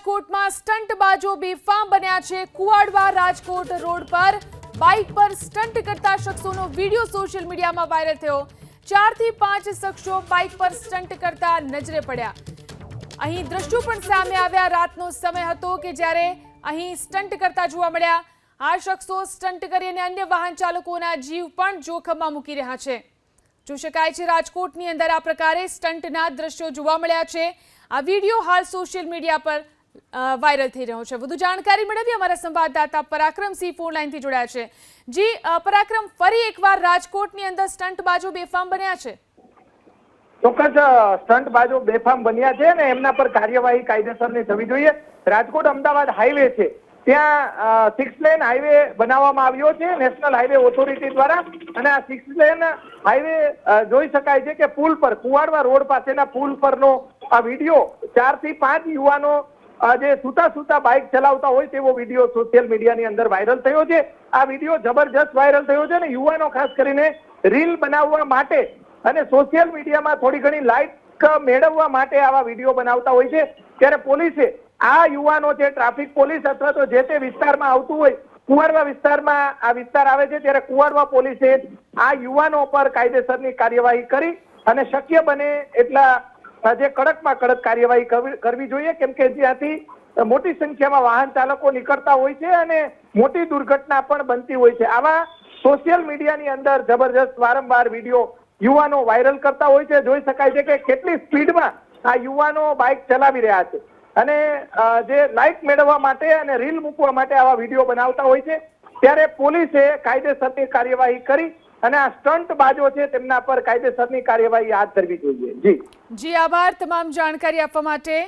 રાજકોટમાં સ્ટન્ટ બાજો બેફામ બન્યા છે. કુવાડવા રાજકોટ રોડ પર બાઇક પર સ્ટંટ કરતા શખ્સોનો વીડિયો સોશિયલ મીડિયામાં વાયરલ થયો. ચારથી પાંચ શખ્સો બાઇક પર સ્ટંટ કરતા નજરે પડ્યા. અહીં દ્રશ્યો પણ સામે આવ્યા. રાતનો સમય હતો કે જ્યારે અહીં સ્ટંટ કરતા જોવા મળ્યા. આ શખ્સો સ્ટંટ કરીને અન્ય વાહન ચાલકોના જીવ પણ જોખમમાં મૂકી રહ્યા છે. જોઈ શકાય છે, રાજકોટની અંદર આ પ્રકારે સ્ટંટના દ્રશ્યો જોવા મળ્યા છે. આ વીડિયો હાલ સોશિયલ મીડિયા પર વાયરલ થઈ રહ્યો છે. વધુ જાણકારી મેળવી અમારા સંવાદદાતા પરાક્રમસિંહ ફોન લાઈનથી જોડાયા છે. જી પરાક્રમ, ફરી એકવાર રાજકોટની અંદર સ્ટન્ટ બાજુ બેફામ બન્યા છે? ચોક્કસ સ્ટન્ટ બાજુ બેફામ બન્યા છે અને એમના પર કાર્યવાહી કાયદેસરની થવી જોઈએ. રાજકોટ અમદાવાદ હાઈવે છે. ત્યાં સિક્સ લેન હાઈવે બનાવવામાં આવ્યો છે નેશનલ હાઈવે ઓથોરિટી દ્વારા. અને આ સિક્સ લેન હાઈવે જોઈ શકાય છે કે પુલ પર, કુવાડવા રોડ પાસેના પુલ પરનો આ વીડિયો ચારથી પાંચ યુવાનો જે સુતા સુતા બાઇક ચલાવતા હોય તેવો વીડિયો સોશિયલ મીડિયાની અંદર વાયરલ થયો છે. આ વીડિયો જબરજસ્ત વાયરલ થયો છે અને યુવાનો ખાસ કરીને રીલ બનાવવા માટે અને સોશિયલ મીડિયામાં થોડી ઘણી લાઇક મેળવવા માટે આવા વીડિયો બનાવતા હોય છે. ત્યારે પોલીસે આ યુવાનો જે ટ્રાફિક પોલીસ અથવા તો જે તે વિસ્તારમાં આવતું હોય કુંવારવા વિસ્તારમાં આ વિસ્તાર આવે છે, ત્યારે કુવાડવા પોલીસે આ યુવાનો પર કાયદેસરની કાર્યવાહી કરી અને શક્ય બને એટલા જે કડકમાં કડક કાર્યવાહી કરવી- જોઈએ, કેમ કે જ્યાંથી મોટી સંખ્યામાં વાહન ચાલકો નીકળતા હોય છે અને મોટી દુર્ઘટના પણ બનતી હોય છે. આવા સોશિયલ મીડિયાની અંદર જબરજસ્ત વારંવાર વીડિયો યુવાનો વાયરલ કરતા હોય છે. જોઈ શકાય છે કે કેટલી સ્પીડમાં આ યુવાનો બાઇક ચલાવી રહ્યા છે. અને જે લાઇક મેળવવા માટે અને રીલ મૂકવા માટે આવા વીડિયો બનાવતા હોય છે. ત્યારે પોલીસે કાયદેસરની કાર્યવાહી કરી અને આ સ્ટન્ટ બાજો છે તેમના પર કાયદેસરની કાર્યવાહી હાથ ધરવી જોઈએ. જી. જી, આભાર. તમામ જાણકારી આપવા માટે